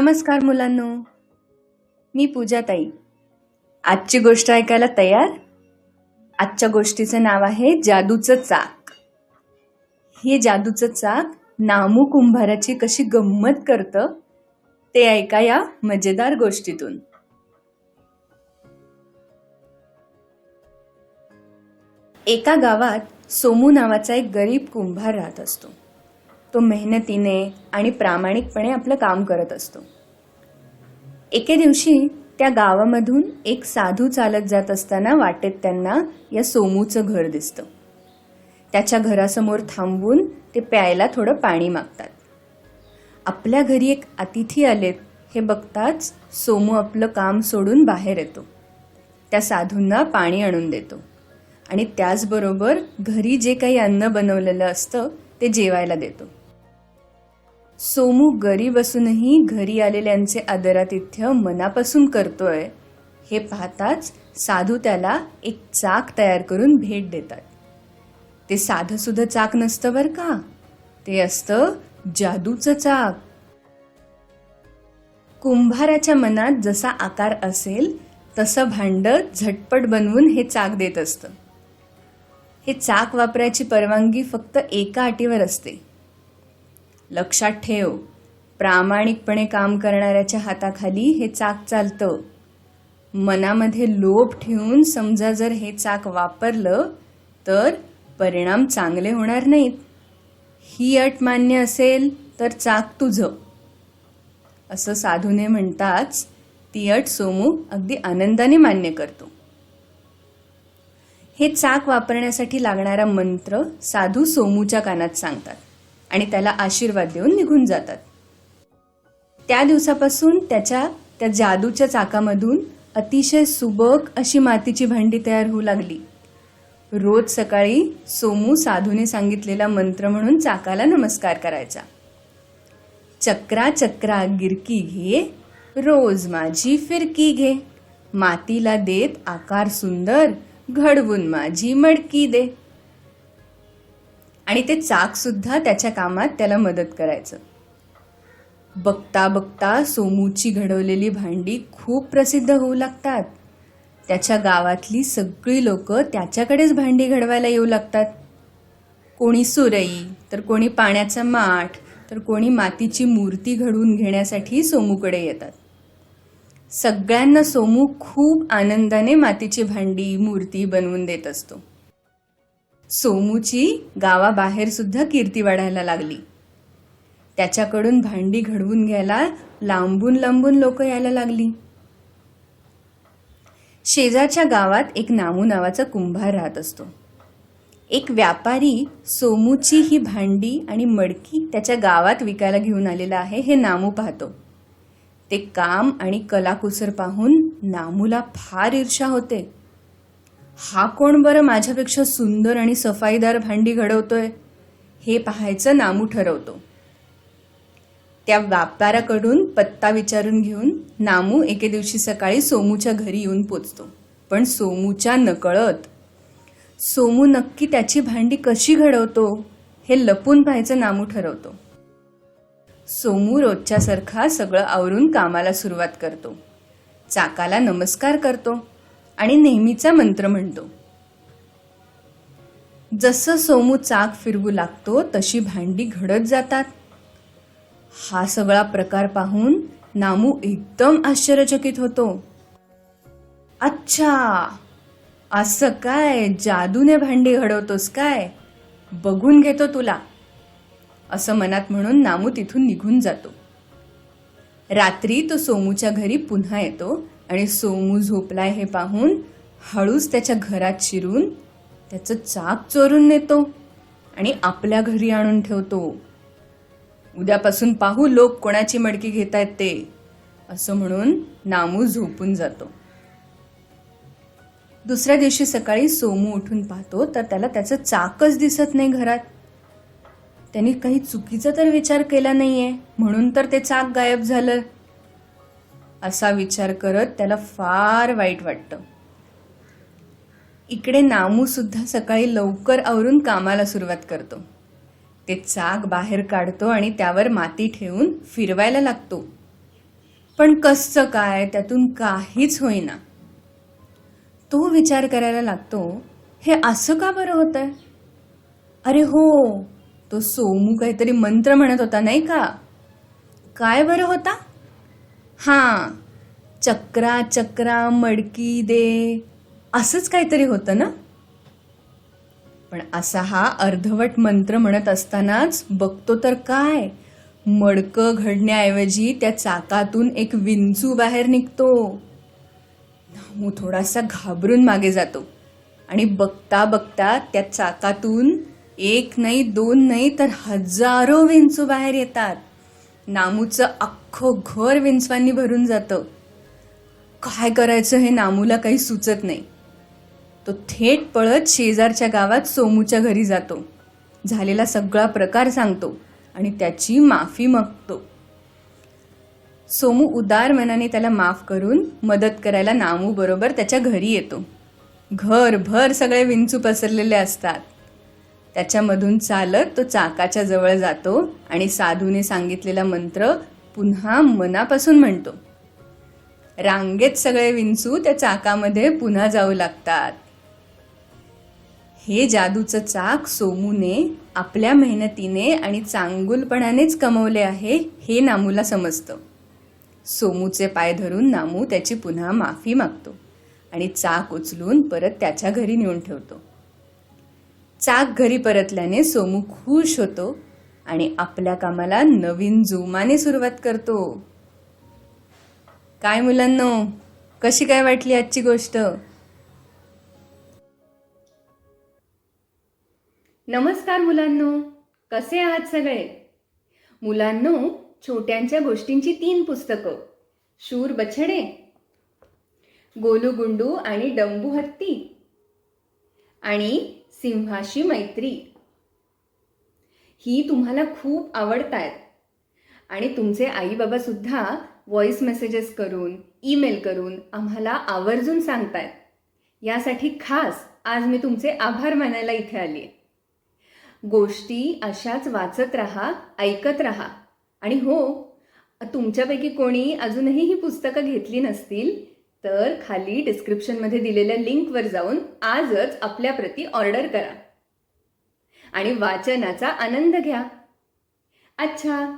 नमस्कार मुलांनो. मी पूजा ताई आजची गोष्ट ऐकायला तयार? आजच्या गोष्टीचं नाव आहे जादूचं चाक. हे जादूचं चाक नामू कुंभाराची कशी गंमत करतं ते ऐका या मजेदार गोष्टीतून. एका गावात सोमू नावाचा एक गरीब कुंभार राहत असतो. तो मेहनतीने आणि प्रामाणिकपणे आपलं काम करत असतो. एके दिवशी त्या गावामधून एक साधू चालत जात असताना वाटेत त्यांना या सोमूचं घर दिसतं. त्याच्या घरासमोर थांबून ते प्यायला थोडं पाणी मागतात. आपल्या घरी एक अतिथी आलेत हे बघताच सोमू आपलं काम सोडून बाहेर येतो. त्या साधूंना पाणी आणून देतो. आणि त्याचबरोबर घरी जे काही अन्न बनवलेलं असतं ते जेवायला देतो. सोमू गरीब असूनही घरी आलेल्यांचे आदरातिथ्य मनापासून करतोय. हे पाहताच साधू त्याला एक चाक तयार करून भेट देतात. ते साधं सुद्धा चाक नसतं बरं का? ते असतं जादूचं चाक. कुंभाराच्या मनात जसा आकार असेल तसं भांड झटपट बनवून हे चाक देत असतं. हे चाक वापरायची परवानगी फक्त एका अटीवर असते. लक्षात ठेव. प्रामाणिकपणे काम करणाऱ्याच्या हाताखाली हे चाक चालतं. मनामध्ये लोभ ठेवून समजा जर हे चाक वापरलं तर परिणाम चांगले होणार नाहीत. ही अट मान्य असेल तर चाक तुझं. असं साधूने म्हणताच ती अट सोमू अगदी आनंदाने मान्य करतो. हे चाक वापरण्यासाठी लागणारा मंत्र साधू सोमूच्या कानात सांगतात. आणि त्याला आशीर्वाद देऊन निघून जातात. त्या दिवसापासून त्याच्या त्या जादूच्या चाकामधून अतिशय सुबक अशी मातीची भांडी तयार होऊ लागली. रोज सकाळी सोमू साधूने सांगितलेला मंत्र म्हणून चाकाला नमस्कार करायचा. चक्रा चक्रा गिरकी घे रोज माझी फिरकी घे. मातीला देत आकार सुंदर घडवून माझी मडकी दे. आणि ते चाकसुद्धा त्याच्या कामात त्याला मदत करायचं. बघता बघता सोमूची घडवलेली भांडी खूप प्रसिद्ध होऊ लागतात. त्याच्या गावातली सगळी लोक त्याच्याकडेच भांडी घडवायला येऊ लागतात. कोणी सुरई तर कोणी पाण्याचा माठ तर कोणी मातीची मूर्ती घडवून घेण्यासाठी सोमूकडे येतात. सगळ्यांना सोमू खूप आनंदाने मातीची भांडी मूर्ती बनवून देत असतो. सोमूची गावाबाहेर सुद्धा कीर्ती वाढायला लागली. त्याच्याकडून भांडी घडवून घ्यायला लांबून लांबून लोक यायला लागली. शेजारच्या गावात एक नामू नावाचा कुंभार राहत असतो. एक व्यापारी सोमूची ही भांडी आणि मडकी त्याच्या गावात विकायला घेऊन आलेला आहे हे नामू पाहतो. ते काम आणि कलाकुसर पाहून नामूला फार ईर्षा होते. हा कोण बरं माझ्यापेक्षा सुंदर आणि सफाईदार भांडी घडवतोय? हे पाहायचं नामू ठरवतो. त्या व्यापाराकडून पत्ता विचारून घेऊन नामू एके दिवशी सकाळी सोमूच्या घरी येऊन पोचतो. पण सोमूच्या नकळत. सोमू नक्की त्याची भांडी कशी घडवतो? हे लपून पाहायचं नामू ठरवतो. सोमू रोजच्यासारखा सगळं आवरून कामाला सुरुवात करतो. चाकाला नमस्कार करतो. आणि नेहमीचा मंत्र म्हणतो. जसं सोमू चाक फिरवू लागतो तशी भांडी घडत जातात. हा सगळा प्रकार पाहून नामू एकदम आश्चर्यचकित होतो. अच्छा! असं काय? जादूने भांडी घडवतोस काय? बघून घेतो तुला. असं मनात म्हणून नामू तिथून निघून जातो. रात्री तो सोमूच्या घरी पुन्हा येतो. आणि सोमू झोपलाय हे पाहून हळूच त्याच्या घरात शिरून त्याचं चाक चोरून नेतो आणि आपल्या घरी आणून ठेवतो. उद्यापासून पाहू लोक कोणाची मडकी घेतायत ते असं म्हणून नामू झोपून जातो. दुसऱ्या दिवशी सकाळी सोमू उठून पाहतो तर त्याला त्याचं चाकच दिसत नाही घरात. त्यांनी काही चुकीचा तर विचार केला नाहीये म्हणून तर ते चाक गायब झालं. असा विचार करत त्याला फार वाईट वाटतं. इकडे नामूसुद्धा सकाळी लवकर आवरून कामाला सुरुवात करतो. ते चाक बाहेर काढतो आणि त्यावर माती ठेवून फिरवायला लागतो. पण कसं काय त्यातून काहीच होईना. तो विचार करायला लागतो हे असं का बरं होतंय? अरे हो तो सोमू काहीतरी मंत्र म्हणत होता नाही का? काय बरं होता? हां चक्रा चक्रा मडकी दे. असंच काहीतरी होतं ना? पण असा हा अर्धवट मंत्र म्हणत असतानाच बघतो तर काय? मडकं घडण्याऐवजी त्या चाकातून एक विंचू बाहेर निघतो. नामू थोडासा घाबरून मागे जातो आणि बघता बघता त्या चाकातून एक नाही दोन नाही तर हजारो विंचू बाहेर येतात. नामूचं अख्खं घर विंचवांनी भरून जातं. काय करायचं हे नामूला काही सुचत नाही. तो थेट पळत शेजारच्या गावात सोमूच्या घरी जातो. झालेला सगळा प्रकार सांगतो आणि त्याची माफी मागतो. सोमू उदार मनाने त्याला माफ करून मदत करायला नामू बरोबर त्याच्या घरी येतो. घरभर सगळे विंचू पसरलेले असतात. त्याच्यामधून चालत तो चाकाच्या जवळ जातो आणि साधूने सांगितलेला मंत्र पुन्हा मनापासून म्हणतो. रांगेत सगळे विंचू त्या चाकामध्ये पुन्हा जाऊ लागतात. हे जादूचं चाक सोमूने आपल्या मेहनतीने आणि चांगुलपणानेच कमवले आहे हे नामूला समजतं. सोमूचे पाय धरून नामू त्याची पुन्हा माफी मागतो आणि चाक उचलून परत त्याच्या घरी नेऊन ठेवतो. चाक घरी परतल्याने सोमू खुश होतो आणि आपल्या कामाला नवीन जोमाने सुरुवात करतो. काय मुलांनो कशी काय वाटली आजची गोष्ट? नमस्कार मुलांनो कसे आहात सगळे? मुलांनो छोट्यांच्या गोष्टींची तीन पुस्तकं शूर बछडे गोलू गुंडू आणि डंबू हत्ती आणि सिंहाशी मैत्री. ही तुम्हाला खूप आवडतायत. आणि तुमचे आई बाबा सुद्धा व्हॉइस मेसेजेस करून ईमेल करून आम्हाला आवर्जून सांगतायत. यासाठी खास आज मी तुमचे आभार मानायला इथे आली गोष्टी अशाच वाचत राहा ऐकत राहा. आणि हो तुमच्यापैकी कोणी अजूनही ही पुस्तकं घेतली नसतील तर खाली डिस्क्रिप्शनमध्ये दिलेल्या लिंकवर जाऊन आजच आपल्या प्रती ऑर्डर करा. आणि वाचनाचा आनंद घ्या. अच्छा!